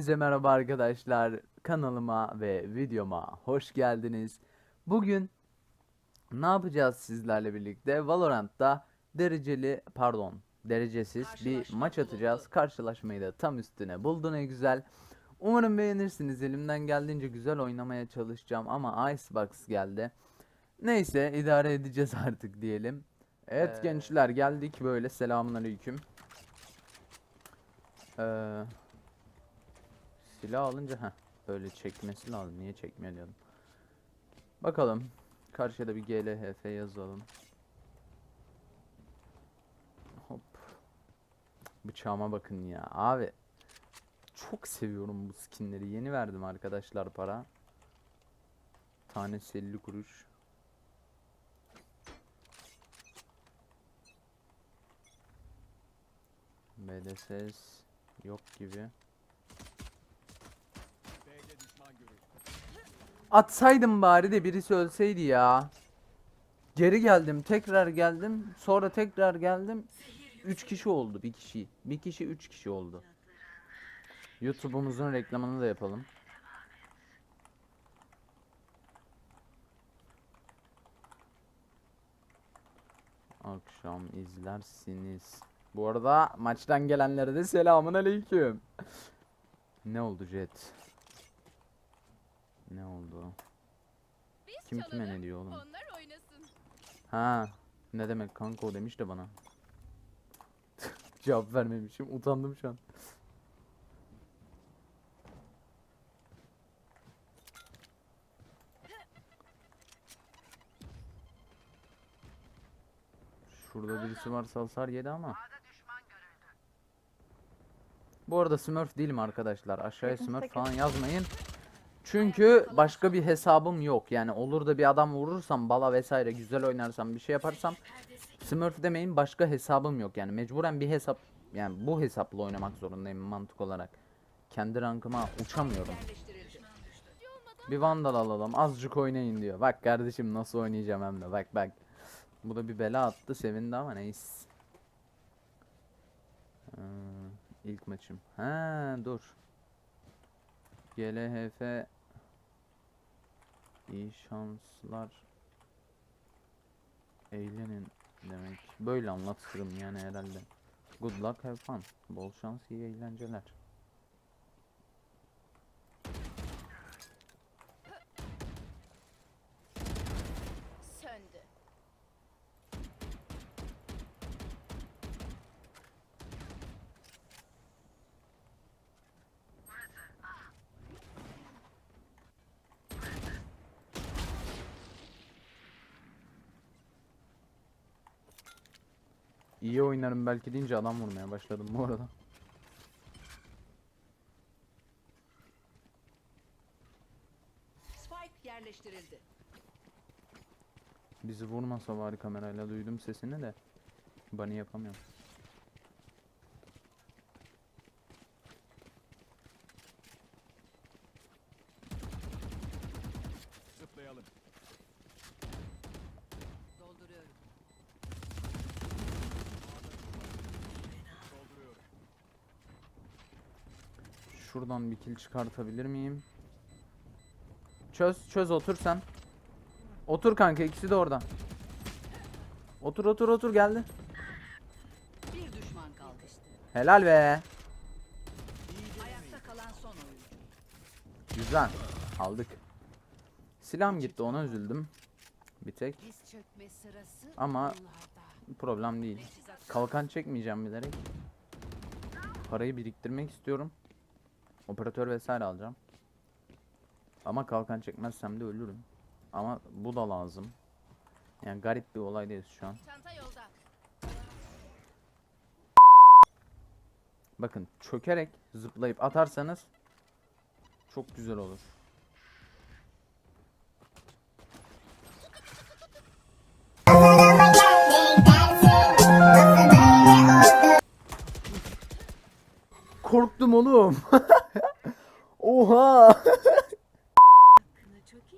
Hepinize merhaba arkadaşlar. Kanalıma ve videoma hoş geldiniz. Bugün ne yapacağız sizlerle birlikte? Valorant'ta dereceli, pardon, derecesiz bir maç atacağız. Karşılaşmayı da tam üstüne buldu ne güzel. Umarım beğenirsiniz. Elimden geldiğince güzel oynamaya çalışacağım ama Icebox geldi. Neyse idare edeceğiz artık diyelim. Evet Ee, gençler geldik böyle selamünaleyküm. Ee, silah alınca ha böyle çekmesi lazım. Niye çekmiyor diyordum. Bakalım. Karşıya da bir GLHF yazalım. Hop. Bıçağıma bakın ya. Abi çok seviyorum bu skinleri. Yeni verdim arkadaşlar para. Tanesi 50 kuruş. BDSS yok gibi. Atsaydım bari de birisi ölseydi ya. Geri geldim, tekrar geldim, sonra tekrar geldim. 3 kişi oldu, bir kişi. Bir kişi 3 kişi oldu. YouTube'umuzun reklamını da yapalım. Akşam izlersiniz. Bu arada maçtan gelenlere de selamun aleyküm. Ne oldu Jet? Ne oldu? Biz Kim kime çalalım, ne diyor oğlum? Onlar oynasın. Ha, ne demek kanka o demiş de bana. Cevap vermemişim. Utandım şu an. Şurada birisi varsa hasar yedi ama. Bu arada Smurf değilim arkadaşlar. Aşağıya Smurf falan yazmayın. Çünkü başka bir hesabım yok. Yani olur da bir adam vurursam bala vesaire güzel oynarsam bir şey yaparsam Smurf demeyin başka hesabım yok. Yani mecburen bir hesap yani bu hesapla oynamak zorundayım mantık olarak. Kendi rankıma uçamıyorum. Bir vandal alalım azıcık oynayın diyor. Bak kardeşim nasıl oynayacağım hem de bak bak. Bu da bir bela attı sevindi ama neyse. Ee, ilk maçım. Ha dur. GLHF iyi şanslar. Eğlenin demek. Böyle anlatırım yani herhalde. Good luck have fun. Bol şans iyi eğlenceler. İyi oynarım belki deyince adam vurmaya başladım bu arada. Spike yerleştirildi. Bizi vurmasa bari kamerayla duydum sesini de. Bunny yapamıyorum. Zıplayalım. Dolduruyorum. Dolduruyorum. Şuradan bir kill çıkartabilir miyim? Çöz çöz otur sen. Otur kanka ikisi de orada. Otur otur otur geldi. Bir düşman kaldı. Helal be. Ayakta kalan son oyuncu. Güzel. Aldık. Silahım gitti ona üzüldüm. Bir tek. Diz çökme sırası Ama onlarda. problem değil. Kalkan çekmeyeceğim bilerek. Parayı biriktirmek istiyorum. Operatör vesaire alacağım. Ama kalkan çekmezsem de ölürüm. Ama bu da lazım. Yani garip bir olaydayız şu an. Çanta yolda. Bakın çökerek zıplayıp atarsanız çok güzel olur. Korktum oğlum. Oha.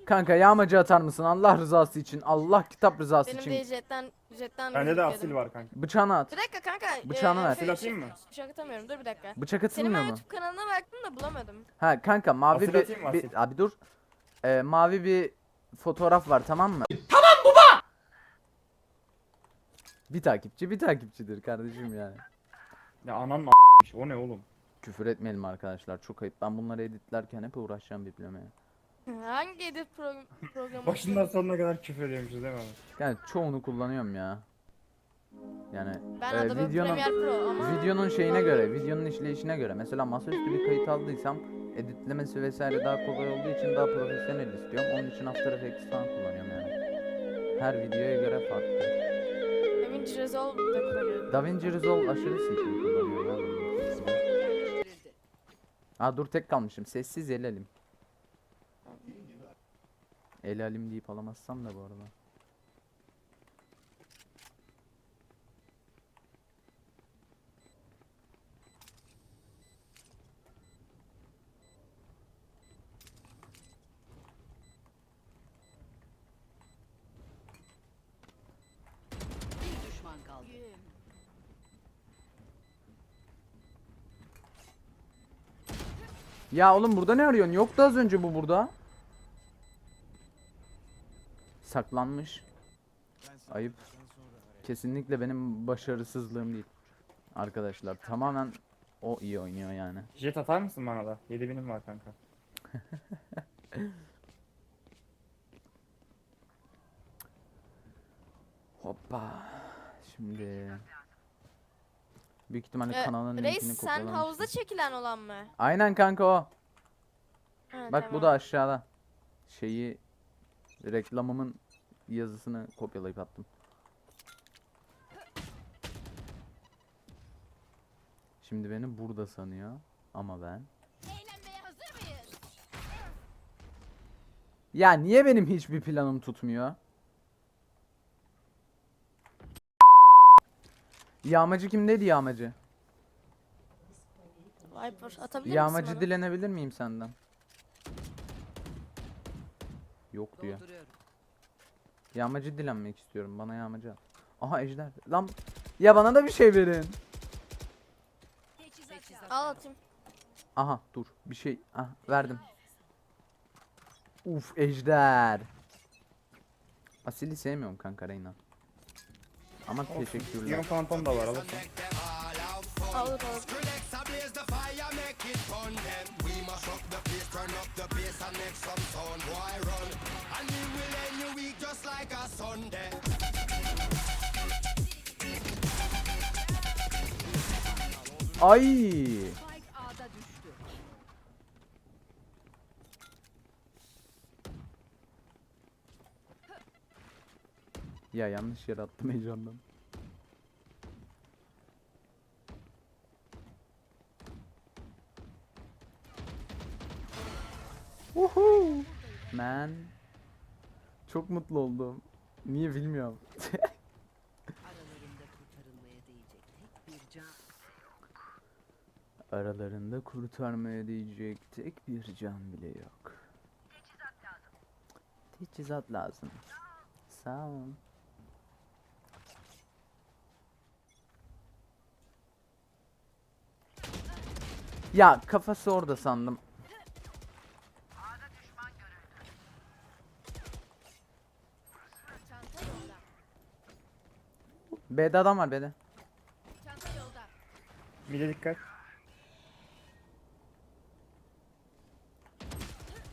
Kanka yağmacı atar mısın Allah rızası için? Allah kitap rızası Benim için. de jetten Jetten Bende de asil var kanka. Bıçağını at. Bir dakika kanka. Bıçağını ee, ver. Asil atayım mı? Bıçak atamıyorum dur bir dakika. Bıçak Senin atılmıyor ben mu? YouTube kanalına baktım da bulamadım. Ha kanka mavi Asil bir, atayım mı, bir- asil? abi dur. Ee, mavi bir fotoğraf var tamam mı? Tamam baba. Bir takipçi bir takipçidir kardeşim yani. Ya anan a**mış. O ne oğlum? Küfür etmeyelim arkadaşlar çok ayıp. Ben bunları editlerken hep uğraşacağım biplemeye. Hangi edit pro- programı? Başından sonuna kadar küfür ediyormuşuz değil mi abi? Yani çoğunu kullanıyorum ya. Yani Ben e, Adobe videonun Premiere Pro ama videonun şeyine göre, videonun işleyişine göre. Mesela masaüstü bir kayıt aldıysam editlemesi vesaire daha kolay olduğu için daha profesyonel istiyorum. Onun için After Effects falan kullanıyorum yani. Her videoya göre farklı. DaVinci Resolve da kullanıyorum. DaVinci Resolve aşırı seçim kullanıyor ya. Aa dur tek kalmışım. Sessiz el alim. El alim deyip alamazsam da bu arada. Bir düşman kaldı. Ya oğlum burada ne arıyorsun? Yoktu az önce bu burada. Saklanmış. Ayıp. Kesinlikle benim başarısızlığım değil. Arkadaşlar tamamen o iyi oynuyor yani. Jet atar mısın bana da? 7000'im var kanka. Hoppa. Şimdi büyük ihtimalle Ee, kanalın linkini Reis sen havuzda çekilen olan mı? Aynen kanka o. Ha, Bak bu tamam. da aşağıda. Şeyi reklamımın yazısını kopyalayıp attım. Şimdi beni burada sanıyor ama ben. Eğlenmeye hazır mıyız? Ya niye benim hiçbir planım tutmuyor? Yağmacı kimdeydi yağmacı? Viper atabilir misin Yağmacı bana? dilenebilir miyim senden? Yok diyor. Dolduruyorum. Yağmacı dilenmek istiyorum. Bana yağmacı at. Aha ejder. Lan ya bana da bir şey verin. Al atayım. Aha dur bir şey. Ah verdim. Uf ejder. Asili sevmiyorum kanka Reyna. Ama teşekkürler. Ion Phantom da var alırsın. Al al. al. Ay. Spike A'da düştü. Ya yanlış yere attım heyecandan. Woohoo! Man. Çok mutlu oldum. Niye bilmiyorum. Aralarında kurtarılmaya değecek tek bir can. Aralarında kurtarmaya değecek tek bir can bile yok. Teçhizat lazım. Sağ ol. Ya kafası orada sandım. B'de adam var B'de. Mide dikkat.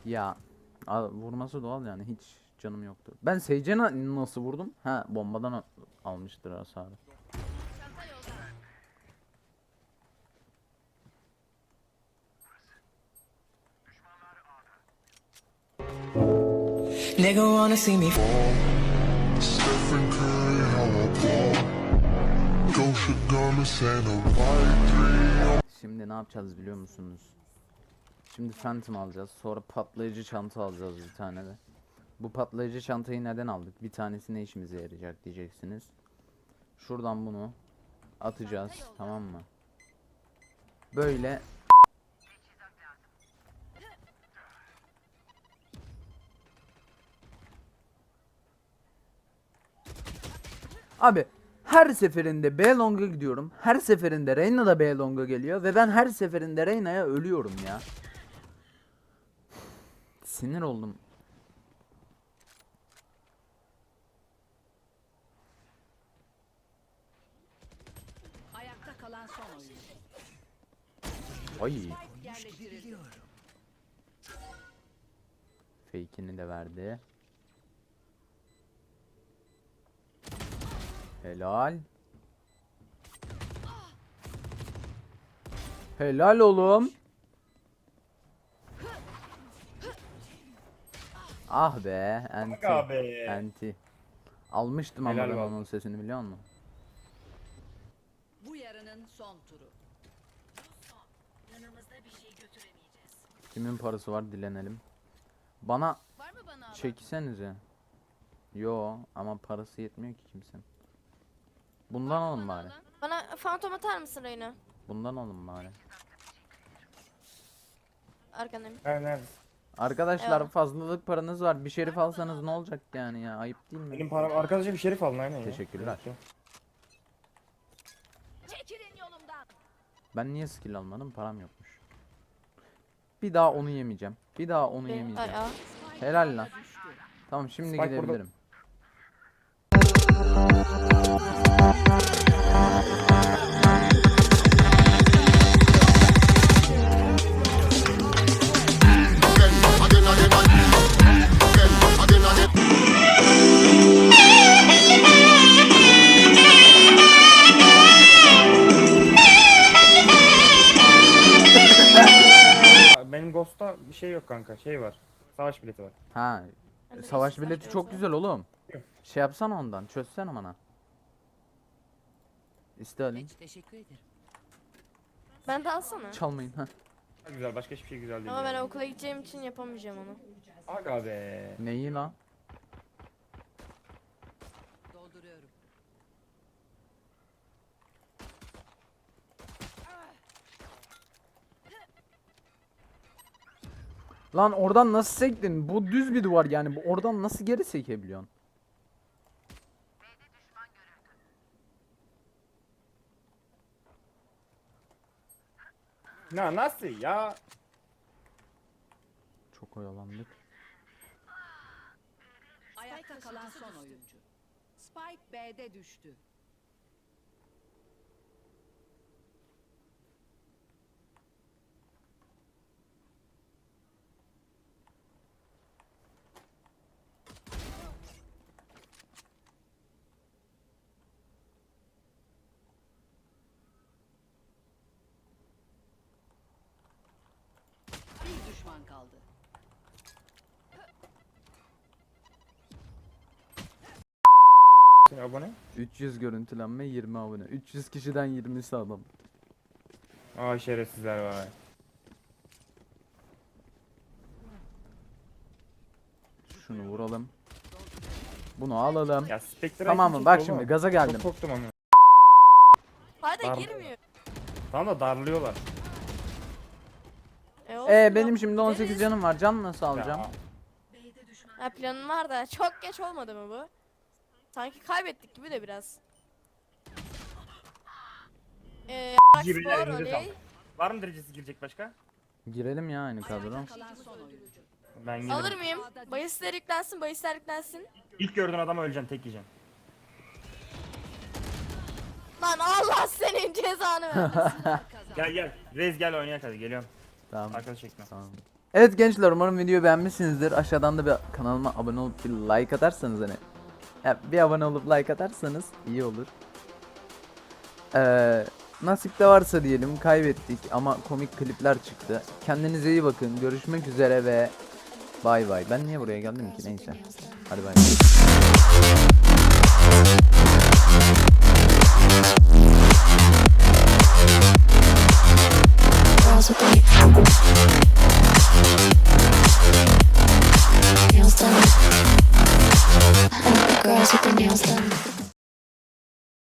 Ya vurması doğal yani hiç canım yoktu. Ben Seycen'e nasıl vurdum? Ha bombadan al- almıştır hasarı. Nigga wanna see me Stephen Curry, how I ball. Gosha garments and white. Şimdi ne yapacağız biliyor musunuz? Şimdi Phantom alacağız. Sonra patlayıcı çanta alacağız bir tane de. Bu patlayıcı çantayı neden aldık? Bir tanesi ne işimize yarayacak diyeceksiniz. Şuradan bunu atacağız tamam mı? Böyle Abi her seferinde B long'a gidiyorum. Her seferinde Reyna da B long'a geliyor ve ben her seferinde Reyna'ya ölüyorum ya. Sinir oldum. Ayakta kalan son oyuncu. Ay. Fake'ini de verdi. Helal. Helal oğlum. Ah be, enti. Be. Enti. Almıştım ama Helal ben onun sesini biliyor musun? Bu yarının son turu. Kimin parası var dilenelim. Bana Var mı bana alan? çeksenize. Yo ama parası yetmiyor ki kimsenin. Bundan alın bari. Bana fantom atar mısın Reyna? Bundan alın bari. Arkandayım. Nerede? Arkadaşlar Eyvallah. fazlalık paranız var. Bir şerif alsanız ne olacak yani ya? Ayıp değil mi? Benim param arkadaşa bir şerif alın aynen ya. Teşekkürler. Çekilin yolumdan. Ben niye skill almadım? Param yokmuş. Bir daha onu yemeyeceğim. Bir daha onu Benim, yemeyeceğim. ay, aa. Helal lan. Tamam şimdi Spike burada. gidebilirim. Savaş bileti var. Ha, Bende de savaş savaş bileti çok güzel oğlum. Şey yapsana ondan. Çözsene bana. İste alayım. Peki, teşekkür ederim. Ben de alsana. Çalmayın. ha. Güzel başka hiçbir şey güzel değil. Ama ben yani. okula gideceğim için yapamayacağım onu. Aga be. Neyi lan? Dolduruyorum. Lan oradan nasıl sektin? Bu düz bir duvar yani. Bu oradan nasıl geri sekebiliyorsun? Na nasıl ya? Çok oyalandık. Ayakta kalan son oyuncu. Spike B'de düştü. Bir düşman kaldı. Şimdi abone. 300 görüntülenme 20 abone. 300 kişiden 20'si adam. Aa şerefsizler var. Şunu vuralım. Bunu alalım. Ya Spectre Tamam mı? Bak şimdi gaza geldim. Çok korktum ama. Hadi Var. girmiyor. Tamam da darlıyorlar. E, olsun Ee ya. benim şimdi 18 Deriz. canım var. Can nasıl alacağım? Ya, Ha planım var da çok geç olmadı mı bu? Sanki kaybettik gibi de biraz. Eee Gibi spor elinize oley. sağlık. var mı derecesi girecek başka? Girelim ya aynı kadro. Ayakta kalan son oyuncu. Ben Alır gelirim. mıyım? Bahisler yüklensin, bahisler yüklensin. İlk gördüğün adamı öleceksin tek yiyeceksin. Lan Allah senin cezanı vermesin. Gel gel. Rez gel oynayak hadi geliyorum. Tamam. Arkadaş çekme. Tamam. Evet gençler umarım videoyu beğenmişsinizdir. Aşağıdan da bir kanalıma abone olup bir like atarsanız hani. Ya, bir abone olup like atarsanız iyi olur. Ee, nasip de varsa diyelim kaybettik ama komik klipler çıktı. Kendinize iyi bakın. Görüşmek üzere ve bay bay. Ben niye buraya geldim ki neyse. Hadi bay. Thank